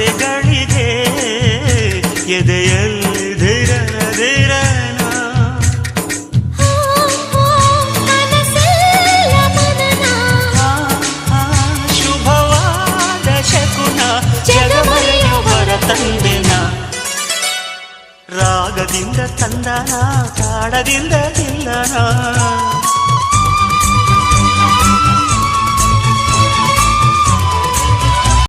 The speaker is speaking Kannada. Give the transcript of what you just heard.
ಆಸೆಗಳಿಗೆ ಎದೆಯಲ್ಲಿ ಧಿರನ ಧಿರನ ಶುಭವಾದ ಶಕುನ ಜಗಮರೆಯವರ ತಂದೆನ. ರಾಗದಿಂದ ತಂದನ ತಾಡದಿಂದ ತಿಂದನ